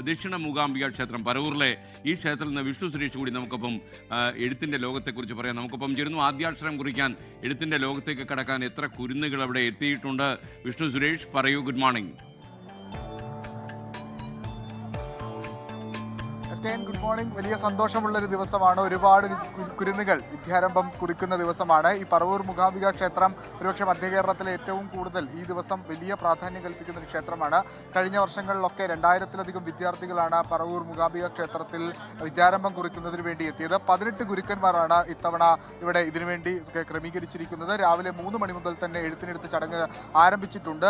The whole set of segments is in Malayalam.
ദക്ഷിണ മൂകാംബിക ക്ഷേത്രം പരവൂരിലെ ഈ ക്ഷേത്രത്തിൽ നിന്ന് വിഷ്ണു സുരേഷ് കൂടി നമുക്കൊപ്പം എഴുത്തിന്റെ ലോകത്തെക്കുറിച്ച് പറയാം. നമുക്കൊപ്പം ചേരുന്നു. ആദ്യാക്ഷരം കുറിക്കാൻ എഴുത്തിന്റെ ലോകത്തേക്ക് കടക്കാൻ എത്ര കുരുന്നുകൾ അവിടെ എത്തിയിട്ടുണ്ട്? വിഷ്ണു സുരേഷ് പറയൂ ഗുഡ് മോർണിംഗ് എസ്കെൻ ഗുഡ് മോർണിംഗ് വലിയ സന്തോഷമുള്ള ഒരു ദിവസമാണ്. ഒരുപാട് കുരുന്നുകൾ വിദ്യാരംഭം കുറിക്കുന്ന ദിവസമാണ്. ഈ പറവൂർ മുഖാംബിക ക്ഷേത്രം ഒരുപക്ഷെ മധ്യ കേരളത്തിലെ ഏറ്റവും കൂടുതൽ ഈ ദിവസം വലിയ പ്രാധാന്യം കൽപ്പിക്കുന്ന ഒരു ക്ഷേത്രമാണ്. കഴിഞ്ഞ വർഷങ്ങളിലൊക്കെ രണ്ടായിരത്തിലധികം വിദ്യാർത്ഥികളാണ് പറവൂർ മുഖാംബിക ക്ഷേത്രത്തിൽ വിദ്യാരംഭം കുറിക്കുന്നതിന് വേണ്ടി എത്തിയത്. പതിനെട്ട് ഗുരുക്കന്മാരാണ് ഇത്തവണ ഇവിടെ ഇതിനുവേണ്ടി ക്രമീകരിച്ചിരിക്കുന്നത്. രാവിലെ മൂന്ന് മണി മുതൽ തന്നെ എഴുത്തിനെടുത്ത് ചടങ്ങ് ആരംഭിച്ചിട്ടുണ്ട്.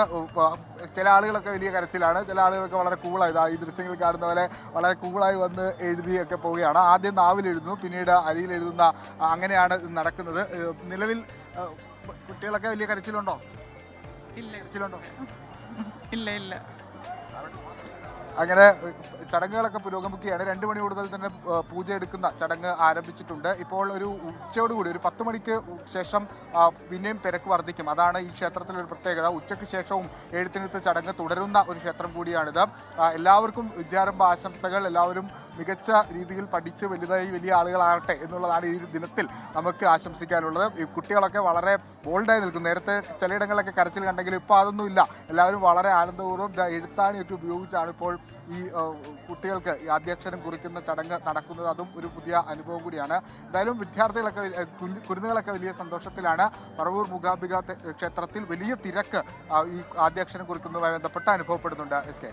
ചില ആളുകളൊക്കെ വലിയ കരച്ചിലാണ്. ചില ആളുകളൊക്കെ വളരെ കൂളായത് ഈ ദൃശ്യങ്ങൾ കാണുന്ന പോലെ വളരെ കൂളായി വന്ന് എഴുതിയൊക്കെ പോവുകയാണ്. ആദ്യം നാവിൽ എഴുതുന്നു പിന്നീട് അരിയിൽ എഴുതുന്ന അങ്ങനെയാണ് നടക്കുന്നത്. നിലവിൽ കുട്ടികളൊക്കെ വലിയ കരച്ചിലുണ്ടോ? ഇല്ല. കരച്ചിലുണ്ടോ? ഇല്ല ഇല്ല. അങ്ങനെ ചടങ്ങുകളൊക്കെ പുരോഗമിക്കുകയാണ്. രണ്ട് മണി കൂടുതൽ തന്നെ പൂജ എടുക്കുന്ന ചടങ്ങ് ആരംഭിച്ചിട്ടുണ്ട്. ഇപ്പോൾ ഒരു ഉച്ചയോടുകൂടി ഒരു പത്ത് മണിക്ക് ശേഷം പിന്നെയും തിരക്ക് വർദ്ധിക്കും. അതാണ് ഈ ക്ഷേത്രത്തിലെ ഒരു പ്രത്യേകത. ഉച്ചയ്ക്ക് ശേഷവും എഴുത്തിനെടുത്ത് ചടങ്ങ് തുടരുന്ന ഒരു ക്ഷേത്രം കൂടിയാണിത്. എല്ലാവർക്കും വിദ്യാരംഭ ആശംസകൾ. എല്ലാവരും മികച്ച രീതിയിൽ പഠിച്ച് വലുതായി വലിയ ആളുകളാകട്ടെ എന്നുള്ളതാണ് ഈ ദിനത്തിൽ നമുക്ക് ആശംസിക്കാനുള്ളത്. ഈ കുട്ടികളൊക്കെ വളരെ ബോൾഡായി നിൽക്കും നേരത്തെ ചിലയിടങ്ങളിലൊക്കെ കരച്ചിൽ കണ്ടെങ്കിലും ഇപ്പോൾ അതൊന്നുമില്ല എല്ലാവരും വളരെ ആനന്ദപൂർവം എഴുത്താണിയൊക്കെ ഉപയോഗിച്ചാണ് ഇപ്പോൾ ഈ കുട്ടികൾക്ക് ഈ ആദ്യാക്ഷരം കുറിക്കുന്ന ചടങ്ങ് നടക്കുന്നത്. അതും ഒരു പുതിയ അനുഭവം കൂടിയാണ്. എന്തായാലും വിദ്യാർത്ഥികളൊക്കെ കുരുന്നുകളൊക്കെ വലിയ സന്തോഷത്തിലാണ്. പറവൂർ മൂകാംബിക ക്ഷേത്രത്തിൽ വലിയ തിരക്ക് ഈ ആദ്യാക്ഷരം കുറിക്കുന്നതുമായി ബന്ധപ്പെട്ട് അനുഭവപ്പെടുന്നുണ്ട് എസ് കെ.